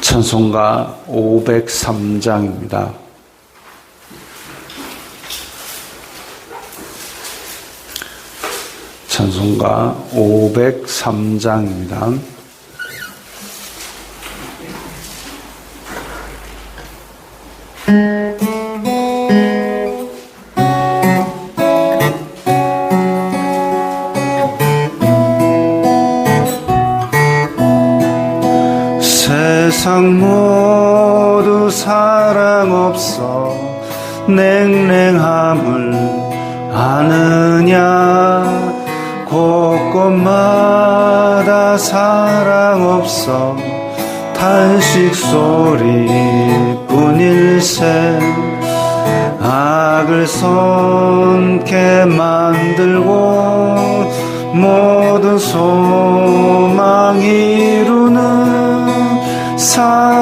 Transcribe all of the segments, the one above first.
찬송가 503장입니다. 찬송가 503장입니다. 곳곳마다 사랑 없어. 탄식 소리뿐일세. 악을 손게 만들고 모든 소망 이루는 사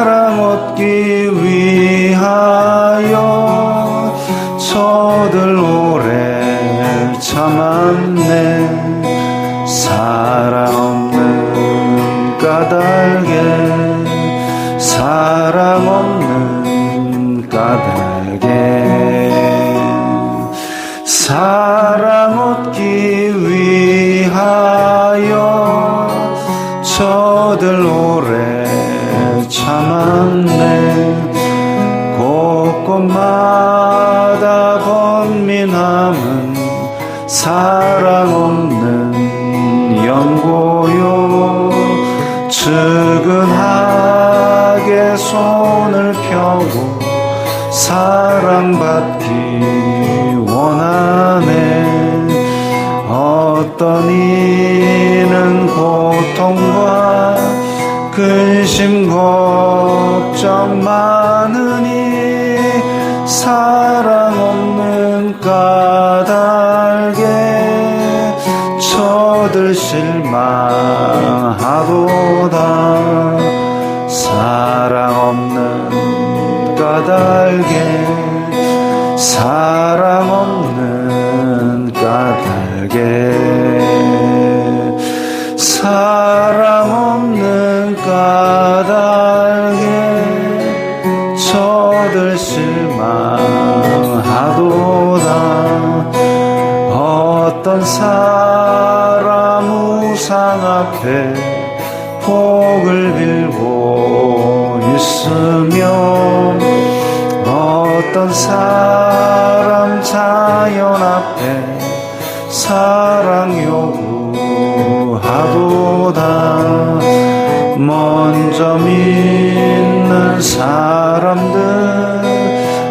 곳곳마다 번민함은 사랑 없는 연고요. 측은하게 손을 펴고 사랑받기 원하네. 어떤 이 실망하도다 사랑 없는 까닭에 사랑 사람 자연 앞에 사랑 요구하도다 먼저 믿는 사람들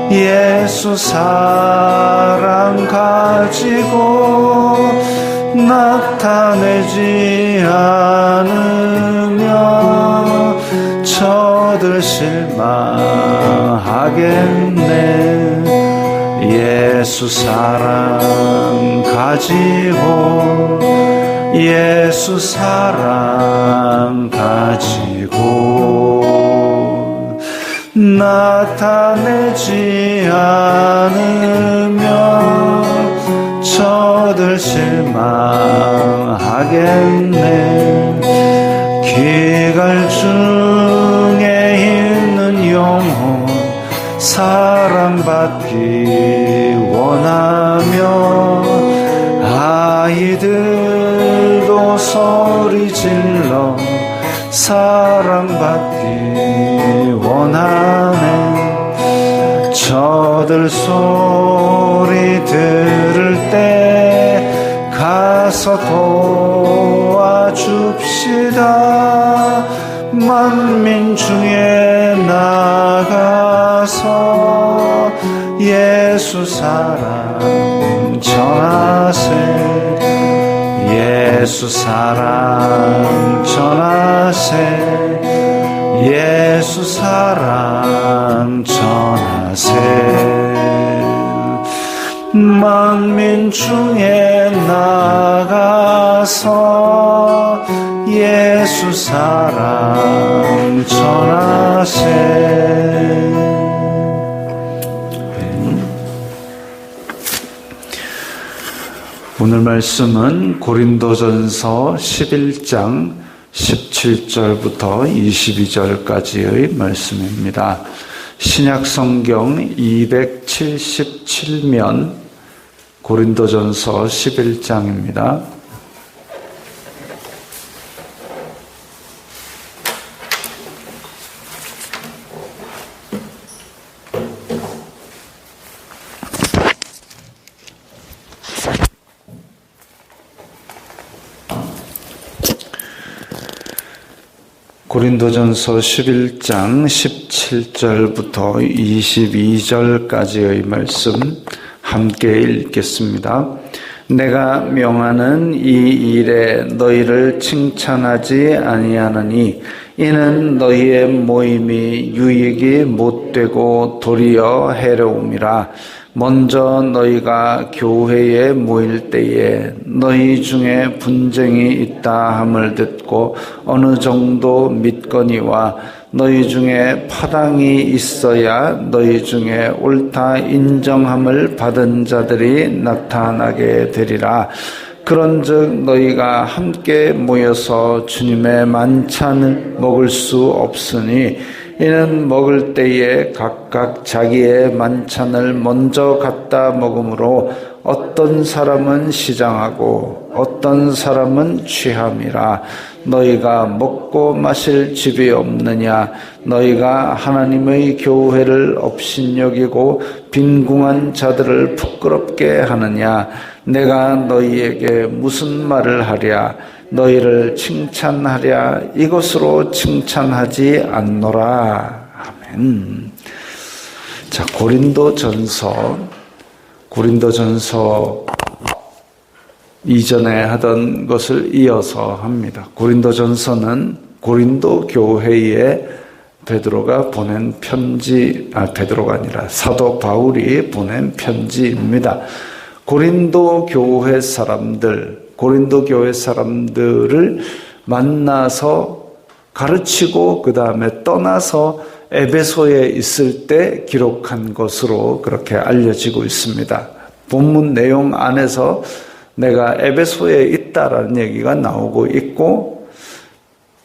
예수 사랑 가지고 나타내지 않으며 저들 실망하겠네 예수 사랑 가지고 예수 사랑 가지고 나타내지 않으면 저들 실망하겠네. 기갈 중에 있는 영혼 사랑받기 원하며 아이들도 소리 질러 사랑받기 원하네. 저들 소리 들을 때 가서 도와줍시다. 만민 중에 예수 사랑 전하세. 예수 사랑 전하세. 예수 사랑 전하세. 만민 중에 나가서 예수 사랑 전하세 오늘 말씀은 고린도전서 11장 17절부터 22절까지의 말씀입니다. 신약 성경 277면 고린도전서 11장입니다. 고린도전서 11장 17절부터 22절까지의 말씀 함께 읽겠습니다. 내가 명하는 이 일에 너희를 칭찬하지 아니하느니 이는 너희의 모임이 유익이 못되고 도리어 해로움이라 먼저 너희가 교회에 모일 때에 너희 중에 분쟁이 있다 함을 듣고 어느 정도 믿거니와 너희 중에 파당이 있어야 너희 중에 옳다 인정함을 받은 자들이 나타나게 되리라. 그런즉 너희가 함께 모여서 주님의 만찬을 먹을 수 없으니 이는 먹을 때에 각각 자기의 만찬을 먼저 갖다 먹으므로 어떤 사람은 시장하고 어떤 사람은 취함이라. 너희가 먹고 마실 집이 없느냐? 너희가 하나님의 교회를 업신여기고 빈궁한 자들을 부끄럽게 하느냐? 내가 너희에게 무슨 말을 하랴? 너희를 칭찬하랴? 이것으로 칭찬하지 않노라. 아멘. 자 고린도 전서 고린도전서 이전에 하던 것을 이어서 합니다. 고린도전서는 고린도 교회에 베드로가 보낸 편지, 아, 베드로가 아니라 사도 바울이 보낸 편지입니다. 고린도 교회 사람들, 고린도 교회 사람들을 만나서 가르치고 그 다음에 떠나서 에베소에 있을 때 기록한 것으로 그렇게 알려지고 있습니다. 본문 내용 안에서 내가 에베소에 있다라는 얘기가 나오고 있고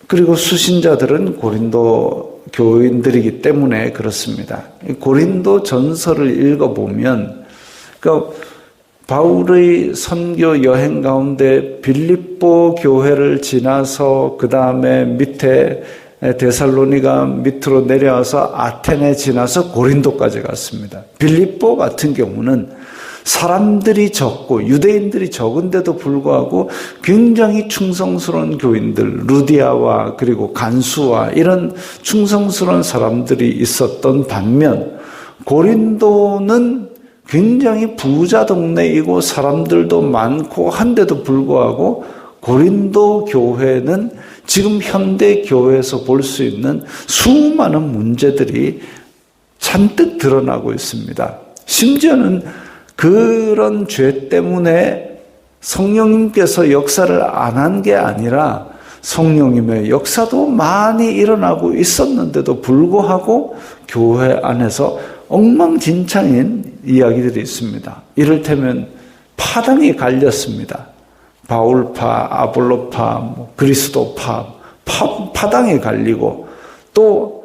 그리고 수신자들은 고린도 교인들이기 때문에 그렇습니다. 고린도 전서를 읽어보면 그 바울의 선교 여행 가운데 빌립보 교회를 지나서 그 다음에 밑에 데살로니가 밑으로 내려와서 아테네 지나서 고린도까지 갔습니다. 빌립보 같은 경우는 사람들이 적고 유대인들이 적은데도 불구하고 굉장히 충성스러운 교인들, 루디아와 그리고 간수와 이런 충성스러운 사람들이 있었던 반면 고린도는 굉장히 부자 동네이고 사람들도 많고 한데도 불구하고 고린도 교회는 지금 현대 교회에서 볼 수 있는 수많은 문제들이 잔뜩 드러나고 있습니다. 심지어는 그런 죄 때문에 성령님께서 역사를 안 한 게 아니라 성령님의 역사도 많이 일어나고 있었는데도 불구하고 교회 안에서 엉망진창인 이야기들이 있습니다. 이를테면 파당이 갈렸습니다. 바울파, 아볼로파, 뭐 그리스도파, 파, 파당이 갈리고 또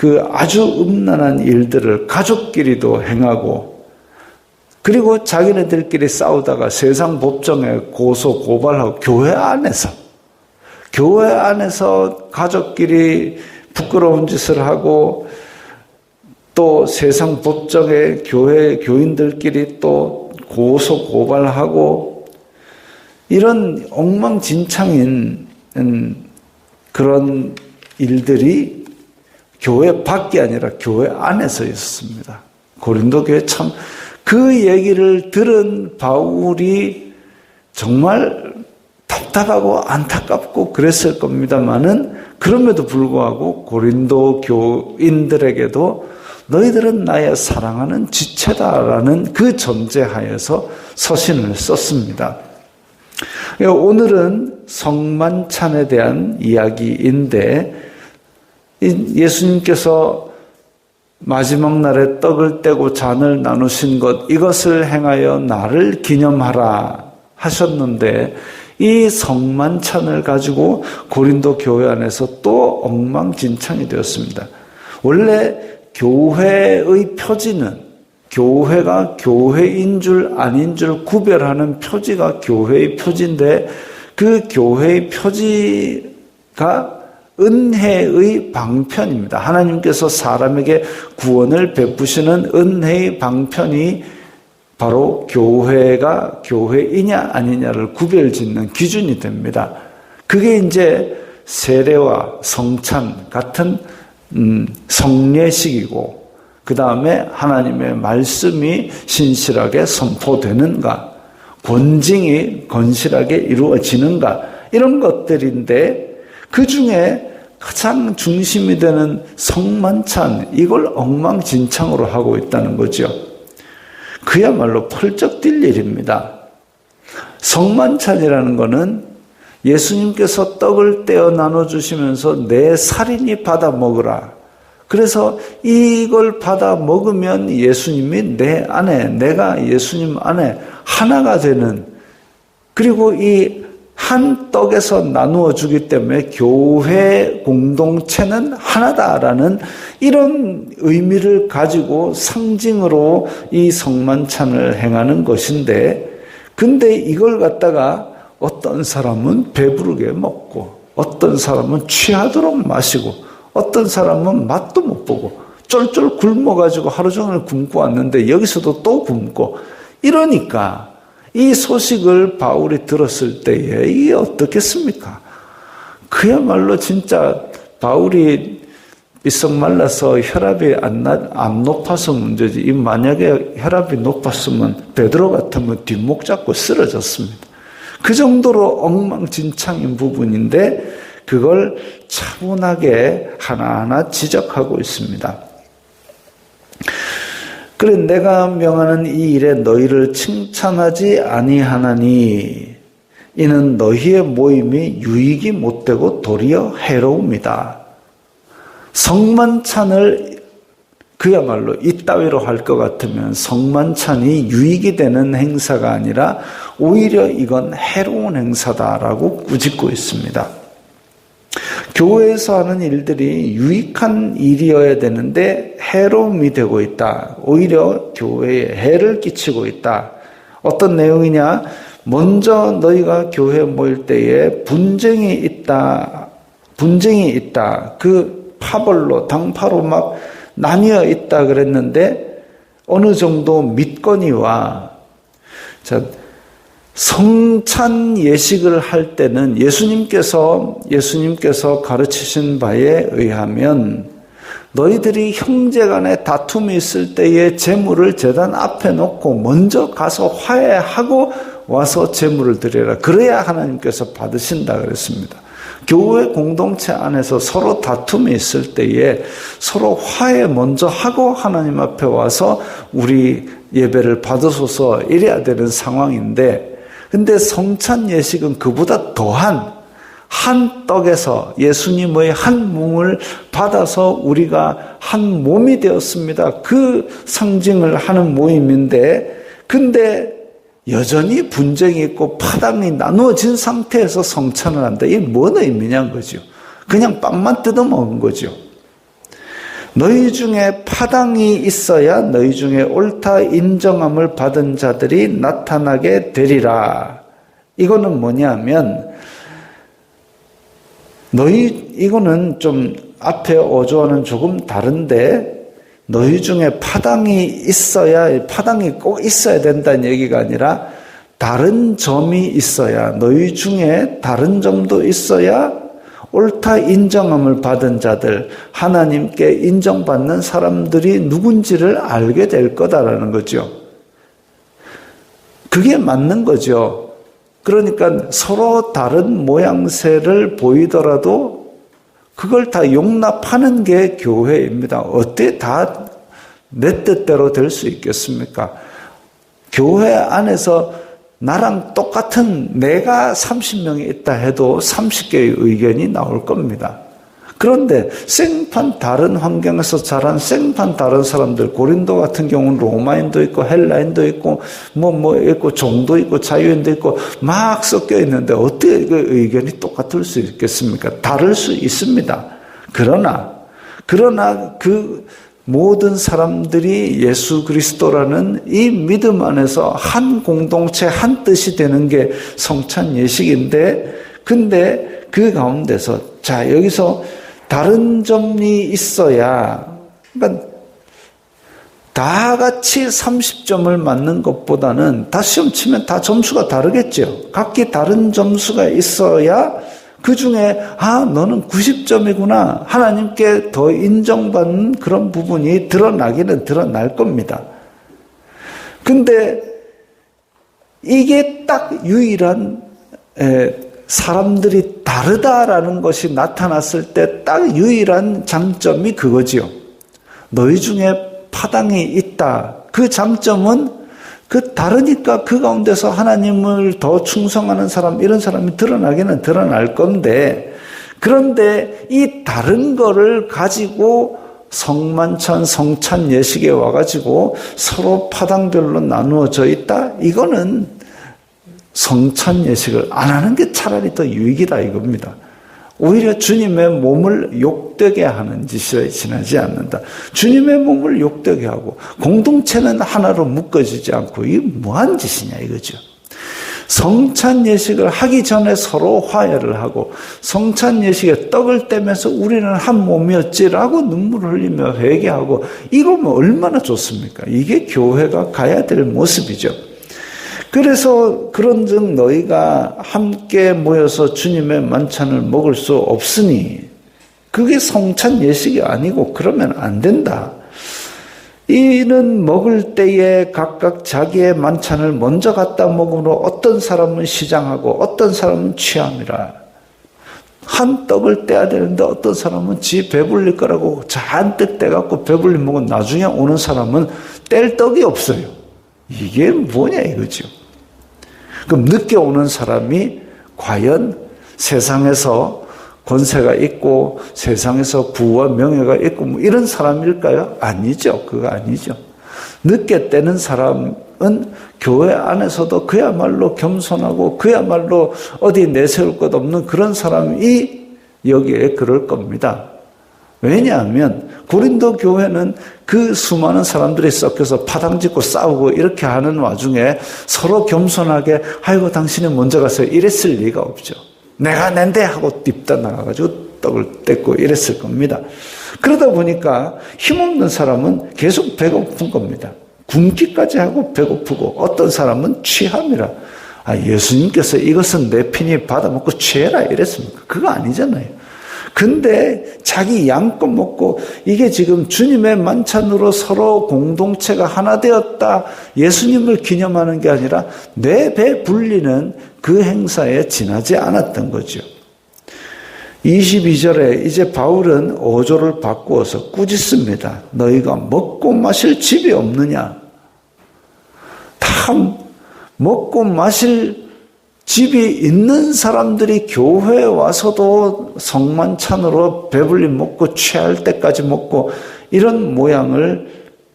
그 아주 음란한 일들을 가족끼리도 행하고 그리고 자기네들끼리 싸우다가 세상 법정에 고소 고발하고 교회 안에서 교회 안에서 가족끼리 부끄러운 짓을 하고 또 세상 법정에 교회 교인들끼리 또 고소 고발하고 이런 엉망진창인 그런 일들이 교회 밖이 아니라 교회 안에서 있었습니다. 고린도 교회 참 그 얘기를 들은 바울이 정말 답답하고 안타깝고 그랬을 겁니다만은 그럼에도 불구하고 고린도 교인들에게도 너희들은 나의 사랑하는 지체다라는 그 전제하에서 서신을 썼습니다. 오늘은 성만찬에 대한 이야기인데 예수님께서 마지막 날에 떡을 떼고 잔을 나누신 것 이것을 행하여 나를 기념하라 하셨는데 이 성만찬을 가지고 고린도 교회 안에서 또 엉망진창이 되었습니다. 원래 교회의 표지는 교회가 교회인 줄 아닌 줄 구별하는 표지가 교회의 표지인데 그 교회의 표지가 은혜의 방편입니다. 하나님께서 사람에게 구원을 베푸시는 은혜의 방편이 바로 교회가 교회이냐 아니냐를 구별 짓는 기준이 됩니다. 그게 이제 세례와 성찬 같은 음, 성례식이고 그 다음에 하나님의 말씀이 신실하게 선포되는가 권징이 건실하게 이루어지는가 이런 것들인데 그 중에 가장 중심이 되는 성만찬 이걸 엉망진창으로 하고 있다는 거죠. 그야말로 펄쩍 뛸 일입니다. 성만찬이라는 것은 예수님께서 떡을 떼어 나눠주시면서 내 살인이 받아 먹으라. 그래서 이걸 받아 먹으면 예수님이 내 안에, 내가 예수님 안에 하나가 되는, 그리고 이 한 떡에서 나누어 주기 때문에 교회 공동체는 하나다라는 이런 의미를 가지고 상징으로 이 성만찬을 행하는 것인데, 근데 이걸 갖다가 어떤 사람은 배부르게 먹고, 어떤 사람은 취하도록 마시고, 어떤 사람은 맛도 못 보고, 쫄쫄 굶어가지고 하루 종일 굶고 왔는데 여기서도 또 굶고, 이러니까 이 소식을 바울이 들었을 때에 이게 어떻겠습니까? 그야말로 진짜 바울이 삐썩 말라서 혈압이 안, 나, 안 높아서 문제지. 이 만약에 혈압이 높았으면 베드로 같으면 뒷목 잡고 쓰러졌습니다. 그 정도로 엉망진창인 부분인데 그걸 차분하게 하나하나 지적하고 있습니다. 그래 내가 명하는 이 일에 너희를 칭찬하지 아니하나니 이는 너희의 모임이 유익이 못되고 도리어 해로움이다. 성만찬을 그야말로 이따위로 할 것 같으면 성만찬이 유익이 되는 행사가 아니라 오히려 이건 해로운 행사다라고 꾸짖고 있습니다. 교회에서 하는 일들이 유익한 일이어야 되는데 해로움이 되고 있다. 오히려 교회에 해를 끼치고 있다. 어떤 내용이냐? 먼저 너희가 교회 모일 때에 분쟁이 있다. 분쟁이 있다. 그 파벌로, 당파로 막 나뉘어 있다 그랬는데 어느 정도 믿거니와 자, 성찬 예식을 할 때는 예수님께서 예수님께서 가르치신 바에 의하면 너희들이 형제간에 다툼이 있을 때에 재물을 제단 앞에 놓고 먼저 가서 화해하고 와서 재물을 드려라. 그래야 하나님께서 받으신다 그랬습니다. 교회 공동체 안에서 서로 다툼이 있을 때에 서로 화해 먼저 하고 하나님 앞에 와서 우리 예배를 받으소서 이래야 되는 상황인데 근데 성찬 예식은 그보다 더한 한 떡에서 예수님의 한 몸을 받아서 우리가 한 몸이 되었습니다. 그 상징을 하는 모임인데, 근데 여전히 분쟁이 있고 파당이 나누어진 상태에서 성찬을 한다. 이게 뭔 의미냐는 거죠. 그냥 빵만 뜯어 먹은 거죠. 너희 중에 파당이 있어야 너희 중에 옳다 인정함을 받은 자들이 나타나게 되리라. 이거는 뭐냐면 너희 이거는 좀 앞에 어조와는 조금 다른데 너희 중에 파당이 있어야 파당이 꼭 있어야 된다는 얘기가 아니라 다른 점이 있어야 너희 중에 다른 점도 있어야 옳다 인정함을 받은 자들 하나님께 인정받는 사람들이 누군지를 알게 될 거다라는 거죠. 그게 맞는 거죠. 그러니까 서로 다른 모양새를 보이더라도 그걸 다 용납하는 게 교회입니다. 어떻게 다내 뜻대로 될 수 있겠습니까? 교회 안에서 나랑 똑같은 내가 30명이 있다 해도 30개의 의견이 나올 겁니다. 그런데 생판 다른 환경에서 자란 생판 다른 사람들 고린도 같은 경우는 로마인도 있고 헬라인도 있고 뭐뭐 뭐 있고 종도 있고 자유인도 있고 막 섞여 있는데 어떻게 그 의견이 똑같을 수 있겠습니까? 다를 수 있습니다. 그러나 그러나 그 모든 사람들이 예수 그리스도라는 이 믿음 안에서 한 공동체 한 뜻이 되는 게 성찬 예식인데 근데 그 가운데서 자 여기서 다른 점이 있어야, 그러니까 다 같이 30점을 맞는 것보다는 다 시험 치면 다 점수가 다르겠죠. 각기 다른 점수가 있어야 그 중에, 아, 너는 90점이구나. 하나님께 더 인정받는 그런 부분이 드러나기는 드러날 겁니다. 근데 이게 딱 유일한 사람들이 다르다라는 것이 나타났을 때 딱 유일한 장점이 그거지요. 너희 중에 파당이 있다. 그 장점은 그 다르니까 그 가운데서 하나님을 더 충성하는 사람, 이런 사람이 드러나기는 드러날 건데, 그런데 이 다른 거를 가지고 성만찬, 성찬 예식에 와가지고 서로 파당별로 나누어져 있다? 이거는 성찬 예식을 안 하는 게 차라리 더 유익이다 이겁니다. 오히려 주님의 몸을 욕되게 하는 짓에 지나지 않는다. 주님의 몸을 욕되게 하고 공동체는 하나로 묶어지지 않고 이게 뭐한 짓이냐 이거죠. 성찬 예식을 하기 전에 서로 화해를 하고 성찬 예식에 떡을 떼면서 우리는 한 몸이었지라고 눈물을 흘리며 회개하고 이거면 얼마나 좋습니까? 이게 교회가 가야 될 모습이죠. 그래서 그런즉 너희가 함께 모여서 주님의 만찬을 먹을 수 없으니 그게 성찬 예식이 아니고 그러면 안 된다. 이는 먹을 때에 각각 자기의 만찬을 먼저 갖다 먹으므로 어떤 사람은 시장하고 어떤 사람은 취함이라. 한 떡을 떼야 되는데 어떤 사람은 지 배불릴 거라고 잔뜩 떼갖고 배불리 먹은 나중에 오는 사람은 뗄 떡이 없어요. 이게 뭐냐 이거죠. 그럼 늦게 오는 사람이 과연 세상에서 권세가 있고 세상에서 부와 명예가 있고 뭐 이런 사람일까요? 아니죠. 그거 아니죠. 늦게 떼는 사람은 교회 안에서도 그야말로 겸손하고 그야말로 어디 내세울 것 없는 그런 사람이 여기에 그럴 겁니다. 왜냐하면 고린도 교회는 그 수많은 사람들이 섞여서 파당 짓고 싸우고 이렇게 하는 와중에 서로 겸손하게 아이고 당신이 먼저 가서 이랬을 리가 없죠. 내가 낸데 하고 딥다 나가가지고 떡을 뗐고 이랬을 겁니다. 그러다 보니까 힘없는 사람은 계속 배고픈 겁니다. 굶기까지 하고 배고프고 어떤 사람은 취함이라. 아, 예수님께서 이것은 내 피니 받아먹고 취해라 이랬습니까? 그거 아니잖아요. 근데 자기 양껏 먹고 이게 지금 주님의 만찬으로 서로 공동체가 하나 되었다. 예수님을 기념하는 게 아니라 내 배 불리는 그 행사에 지나지 않았던 거죠. 22절에 이제 바울은 어조를 바꾸어서 꾸짖습니다. 너희가 먹고 마실 집이 없느냐? 다 먹고 마실 집이 있는 사람들이 교회에 와서도 성만찬으로 배불리 먹고 취할 때까지 먹고 이런 모양을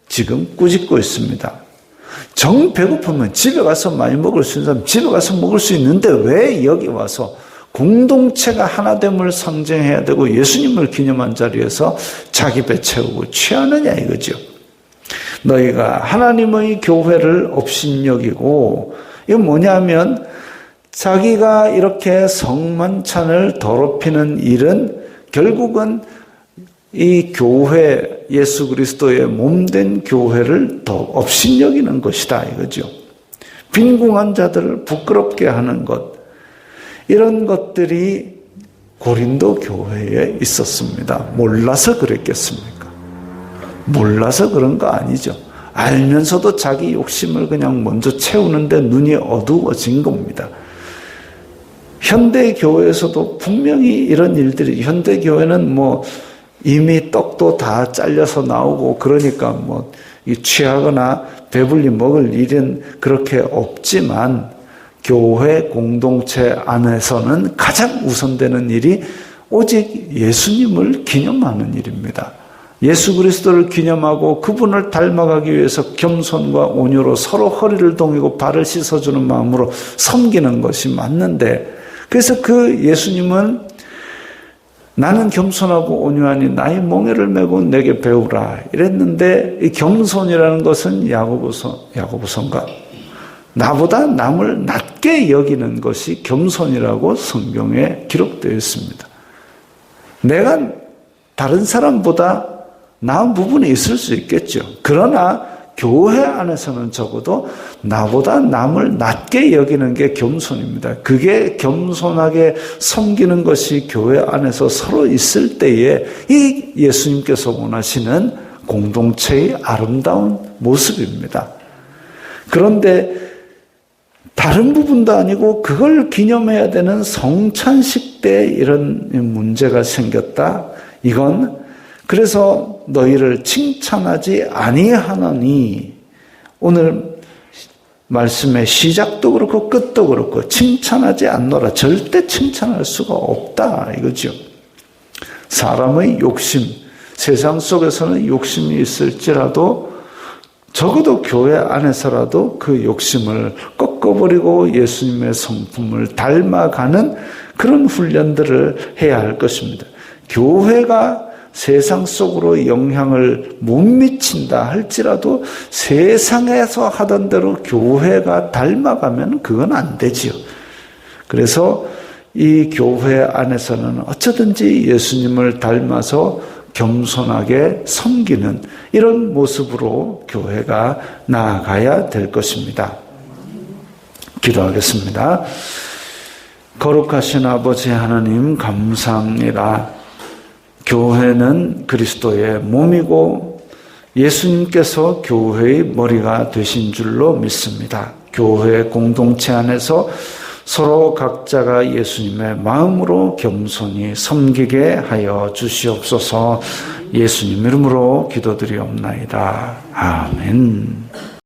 지금 꾸짖고 있습니다. 정 배고프면 집에 가서 많이 먹을 수 있는 사람 집에 가서 먹을 수 있는데 왜 여기 와서 공동체가 하나됨을 상징해야 되고 예수님을 기념한 자리에서 자기 배 채우고 취하느냐 이거죠. 너희가 하나님의 교회를 업신여기고 이거 뭐냐면 자기가 이렇게 성만찬을 더럽히는 일은 결국은 이 교회 예수 그리스도의 몸된 교회를 더 업신여기는 것이다 이거죠. 빈궁한 자들을 부끄럽게 하는 것 이런 것들이 고린도 교회에 있었습니다. 몰라서 그랬겠습니까? 몰라서 그런 거 아니죠. 알면서도 자기 욕심을 그냥 먼저 채우는데 눈이 어두워진 겁니다. 현대 교회에서도 분명히 이런 일들이 현대 교회는 뭐 이미 떡도 다 잘려서 나오고 그러니까 뭐 취하거나 배불리 먹을 일은 그렇게 없지만 교회 공동체 안에서는 가장 우선되는 일이 오직 예수님을 기념하는 일입니다. 예수 그리스도를 기념하고 그분을 닮아가기 위해서 겸손과 온유로 서로 허리를 동이고 발을 씻어주는 마음으로 섬기는 것이 맞는데 그래서 그 예수님은 나는 겸손하고 온유하니 나의 몽해를 메고 내게 배우라 이랬는데 이 겸손이라는 것은 야고보서 야고보서인가 나보다 남을 낮게 여기는 것이 겸손이라고 성경에 기록되어 있습니다. 내가 다른 사람보다 나은 부분이 있을 수 있겠죠. 그러나 교회 안에서는 적어도 나보다 남을 낮게 여기는 게 겸손입니다. 그게 겸손하게 섬기는 것이 교회 안에서 서로 있을 때에 이 예수님께서 원하시는 공동체의 아름다운 모습입니다. 그런데 다른 부분도 아니고 그걸 기념해야 되는 성찬식 때 이런 문제가 생겼다. 이건 그래서 너희를 칭찬하지 아니하노니 오늘 말씀의 시작도 그렇고 끝도 그렇고 칭찬하지 않노라 절대 칭찬할 수가 없다 이거죠. 사람의 욕심 세상 속에서는 욕심이 있을지라도 적어도 교회 안에서라도 그 욕심을 꺾어버리고 예수님의 성품을 닮아가는 그런 훈련들을 해야 할 것입니다. 교회가 세상 속으로 영향을 못 미친다 할지라도 세상에서 하던 대로 교회가 닮아가면 그건 안 되지요. 그래서 이 교회 안에서는 어쩌든지 예수님을 닮아서 겸손하게 섬기는 이런 모습으로 교회가 나아가야 될 것입니다. 기도하겠습니다. 거룩하신 아버지 하나님 감사합니다. 교회는 그리스도의 몸이고 예수님께서 교회의 머리가 되신 줄로 믿습니다. 교회 공동체 안에서 서로 각자가 예수님의 마음으로 겸손히 섬기게 하여 주시옵소서 예수님 이름으로 기도드리옵나이다. 아멘.